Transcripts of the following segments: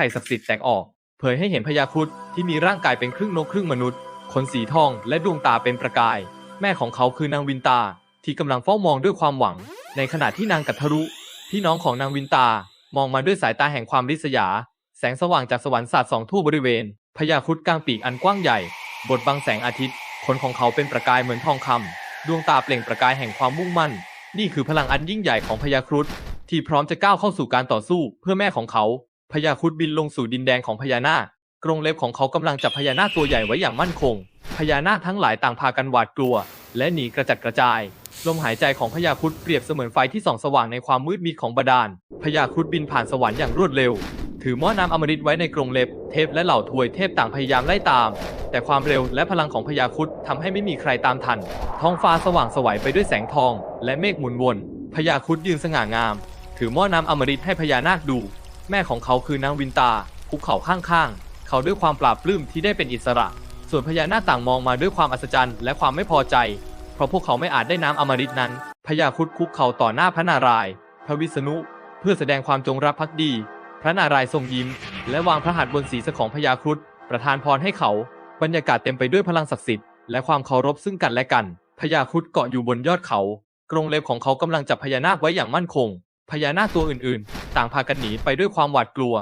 ไข่ศักดิ์สิทธิ์แตกออก เผยให้เห็นพญาครุฑที่มีร่างกายเป็นครึ่งนกครึ่งมนุษย์ ขนสีทองและดวงตาเป็นประกาย แม่ของเขาคือนางวินตา ที่กำลังเฝ้ามองด้วยความหวัง ในขณะที่นางกัทรุ พี่น้องของนางวินตามองมาด้วยสายตาแห่งความริษยา แสงสว่างจากสวรรค์สาดส่องทั่วบริเวณพญาครุฑกลางปีกอันกว้างใหญ่บทบังแสงอาทิตย์ขนของเขาเป็นประกายเหมือนทองคำดวงตาเปล่งประกายแห่งความมุ่งมั่น นี่คือพลังอันยิ่งใหญ่ของพญาครุฑที่พร้อมจะก้าวเข้าสู่การต่อสู้เพื่อแม่ของเขา พญาครุฑบินลงสู่ดินแดนของพญานาค กรงเล็บของเขากำลังจับพญานาคตัวใหญ่ไว้อย่างมั่นคง พญานาคทั้งหลายต่างพากันหวาดกลัว และหนีกระจัดกระจาย ลมหายใจของพญาครุฑเปรียบเสมือนไฟที่ส่องสว่างในความมืดมิดของบาดาล พญาครุฑบินผ่านสวรรค์อย่างรวดเร็ว ถือหม้อน้ำอมฤตไว้ในกรงเล็บ เทพและเหล่าทวยเทพต่างพยายามไล่ตาม แต่ความเร็วและพลังของพญาครุฑทำให้ไม่มีใครตามทัน ท้องฟ้าสว่างไสวัยไปด้วยแสงทอง และเมฆหมุนวน พญาครุฑยืนสง่างาม ถือหม้อน้ำอมฤตให้พญานาคดู แม่ของเขาคือนางวินตาคุกเข่าข้างๆ เขาด้วยความปราบปลื้มที่ได้เป็นอิสระ ส่วนพญานาคต่างมองมาด้วยความอัศจรรย์และความไม่พอใจ เพราะพวกเขาไม่อาจได้น้ำอมฤตนั้น พญาครุฑคุกเข่าต่อหน้าพระนารายณ์ พระวิษณุ เพื่อแสดงความจงรักภักดี พระนารายณ์ทรงยิ้ม และวางพระหัตถ์บนศีรษะของพญาครุฑประทานพรให้เขา บรรยากาศเต็มไปด้วยพลังศักดิ์สิทธิ์และความเคารพซึ่งกันและกัน พญาครุฑเกาะอยู่บนยอดเขา กรงเล็บของเขากำลังจับพญานาคไว้อย่างมั่นคง พญานาคตัวอื่นๆ ต่างพากันหนีไปด้วยความหวาดกลัว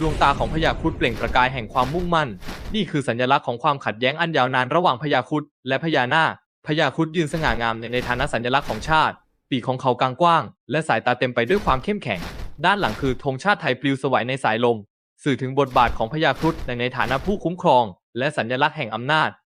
ดวงตาของพญาครุฑเปล่งประกายแห่งความมุ่งมั่น นี่คือสัญลักษณ์ของความขัดแย้งอันยาวนานระหว่างพญาครุฑและพญานาค พญาครุฑยืนสง่างามในฐานะสัญลักษณ์ของชาติ ปีกของเขากางกว้าง และสายตาเต็มไปด้วยความเข้มแข็ง ด้านหลังคือธงชาติไทยปลิวสวัยในสายลม สื่อถึงบทบาทของพญาครุฑในฐานะผู้คุ้มครอง และสัญลักษณ์แห่งอำนาจ